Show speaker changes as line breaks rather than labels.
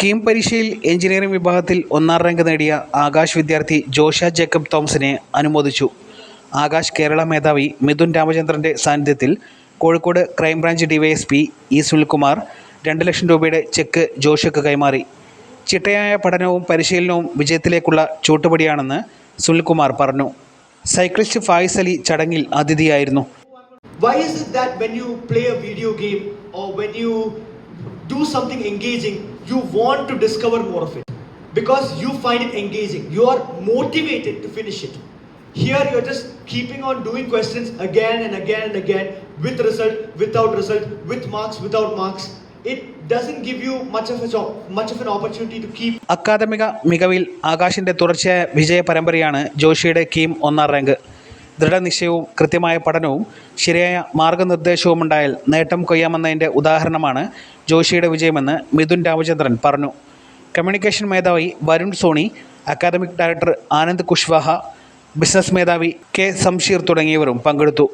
കീം പരീക്ഷയിൽ എഞ്ചിനീയറിംഗ് വിഭാഗത്തിൽ ഒന്നാം റാങ്ക് നേടിയ ആകാശ് വിദ്യാർത്ഥി ജോഷ ജേക്കബ് തോമസിനെ അനുമോദിച്ചു. ആകാശ് കേരള മേധാവി മിഥുൻ രാമചന്ദ്രന്റെ സാന്നിധ്യത്തിൽ Kozhikode crime branch DYSP E Sunilkumar രണ്ട് ലക്ഷം രൂപയുടെ ചെക്ക് ജോഷയ്ക്ക് കൈമാറി. ചിട്ടയായ പഠനവും പരിശീലനവും വിജയത്തിലേക്കുള്ള ചൂട്ടുപടിയാണെന്ന് സുനിൽകുമാർ പറഞ്ഞു. സൈക്ലിസ്റ്റ് ഫായിസ് അലി ചടങ്ങിൽ അതിഥിയായിരുന്നു.
Why is that when you play a video game or when you do something engaging, you want to discover more of it? Because you find it engaging. You are motivated to finish it. Here you're just keeping on doing questions again and again and again with result, without result, with marks, without marks. It doesn't give you much of a job, much of an opportunity to keep
അക്കാദമിക മികവിൽ ആകാശിന്റെ തുടർച്ചയായ വിജയ പരമ്പരയാണ് ജോഷിയുടെ കീം ഒന്നാം rank ദൃഢനിശ്ചയവും കൃത്യമായ പഠനവും ശരിയായ മാർഗനിർദ്ദേശവും ഉണ്ടായാൽ നേട്ടം കൊയ്യാമെന്നതിന്റെ ഉദാഹരണമാണ് ജോഷിയുടെ വിജയമെന്ന് മിഥുൻ രാമചന്ദ്രൻ പറഞ്ഞു. കമ്മ്യൂണിക്കേഷൻ മേധാവി Varun Soni academic director Anand Kushwaha business മേധാവി കെ. സംഷീർ തുടങ്ങിയവരും പങ്കെടുത്തു.